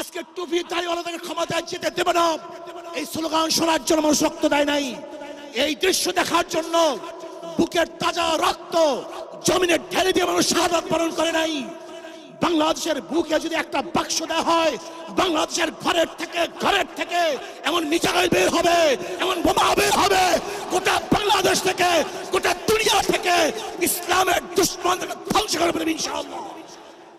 আজকে টুপি থেকে ক্ষমতায় যেতে দেবে না। এই স্লোগান শোনার জন্য মানুষ রক্ত দেয় নাই। এই দৃশ্য দেখার জন্য বুকের তাজা রক্ত জমিনে ঢেলে দিয়ে মানুষ শাহাদাত বরণ করে নাই। বাংলাদেশের বুকে যদি একটা বাক্স দেওয়া হয়, বাংলাদেশের ঘরের থেকে ঘরের থেকে এমন মিসাইল বের হবে, এমন বোমা বের হবে, গোটা বাংলাদেশ থেকে, গোটা দুনিয়া থেকে ইসলামের দুশ্মন ধ্বংস করে ইনশাআল্লাহ।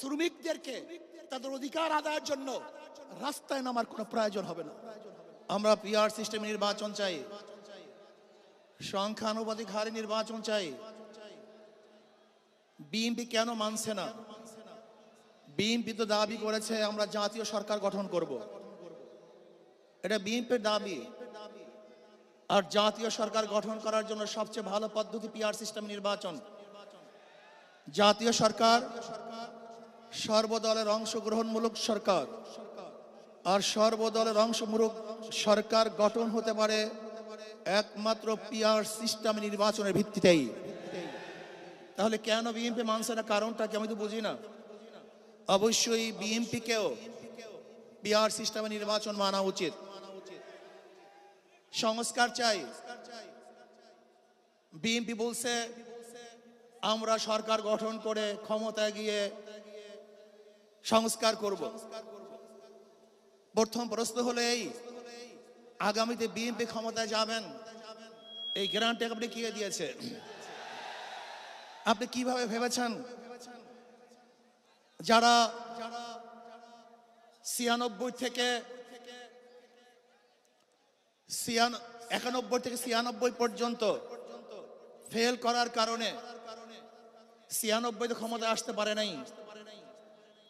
শ্রমিকদেরকে তাদের অধিকার আদায়ের জন্য রাস্তায় নামার কোনো প্রয়োজন হবে না। আমরা পিআর সিস্টেমে নির্বাচন চাই। সংখ্যানুপাতিক হারে নির্বাচন চাই। বিএনপি কেন মানছে না? বিএনপি তো দাবি করেছে, আমরা জাতীয় সরকার গঠন করব। এটা বিএনপির দাবি। আর জাতীয় সরকার গঠন করার জন্য সবচেয়ে ভালো পদ্ধতি পিআর সিস্টেম নির্বাচন। জাতীয় সরকার সর্বদলের অংশগ্রহণমূলক সরকার। আর সর্বদলের অংশমূলক সরকার গঠন হতে পারে একমাত্র পিআর সিস্টেম নির্বাচনের ভিত্তিতেই। তাহলে কেন বিএনপি মানছে না? কারণটা কি আমি তো বুঝি না। অবশ্যই বিএনপিকেও পিআর সিস্টেমে নির্বাচন মানা উচিত। সংস্কার চাই। বিএনপি বলছে, আমরা সরকার গঠন করে ক্ষমতায় গিয়ে সংস্কার করব। প্রথম প্রশ্ন হলো এই, আগামীতে বিএনপি ক্ষমতায় যাবেন? এই গ্যারান্টি আপনি কে দিয়েছে? আপনি কীভাবে ভেবেছেন? যারা ছিয়ানব্বই থেকে একানব্বই থেকে ছিয়ানব্বই পর্যন্ত ফেল করার কারণে ছিয়ানব্বইতে ক্ষমতায় আসতে পারে নাই।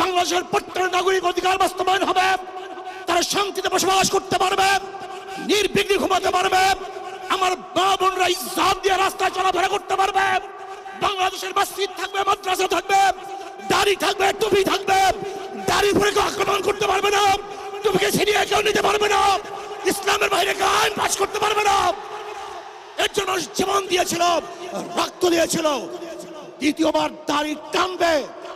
বাংলাদেশের প্রত্যেক নাগরিক অধিকার বাস্তবায়ন হবে। তারা শান্তিতে বসবাস করতে পারবে, নির্বিঘ্নে ঘুমাতে পারবে। আমার মা বোনরা ইজ্জাত দিয়ে রাস্তায় চলাফেরা করতে পারবে। বাংলাদেশের মসজিদ থাকবে, মাদ্রাসা থাকবে, দাড়ি থাকবে, টুপি থাকবে। দাড়ি পরে কেউ আক্রমণ করতে পারবে না, টুপিকে ছিনিয়ে কেউ নিতে পারবে না। ইসলামের বাইরে আইন পাশ করতে পারবে না। এর জন্য জীবন দিয়েছিল, রক্ত দিয়েছিল। দ্বিতীয়বার দাড়ি টানবে।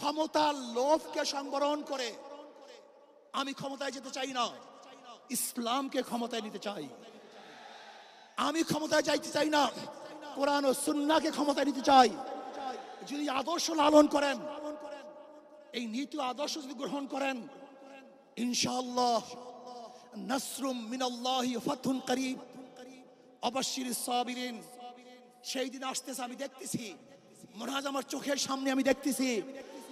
ক্ষমতার লোভকে সংবরণ করে আমি ক্ষমতায় যেতে চাই না। ইসলামকে ক্ষমতায় নিতে চাই। আমি ক্ষমতায় যাইতে চাই না। কোরআন ও সুন্নাকে ক্ষমতায় নিতে চাই। যদি আদর্শ লালন করেন, এই নীতি আদর্শ যদি গ্রহণ করেন, ইনশাআল্লাহ নাসরুম মিনাল্লাহি ফাতহুন করিব অবশ্যির সাবিরিন, সেই দিন আসতেছে, আমি দেখতেছি। মনে আমার চোখের সামনে আমি দেখতেছি।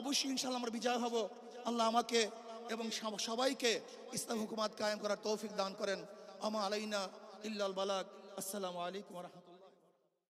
অবশ্যই ইনশাল্লাহ আমরা বিজয় হব। আল্লাহ আমাকে এবং সবাইকে ইসলাম হুকুমাত কায়েম করার তৌফিক দান করেন। আমা আলাইনা ইল্লাল বালাক। আসসালামু আলাইকুম রহমতুল্লাহ।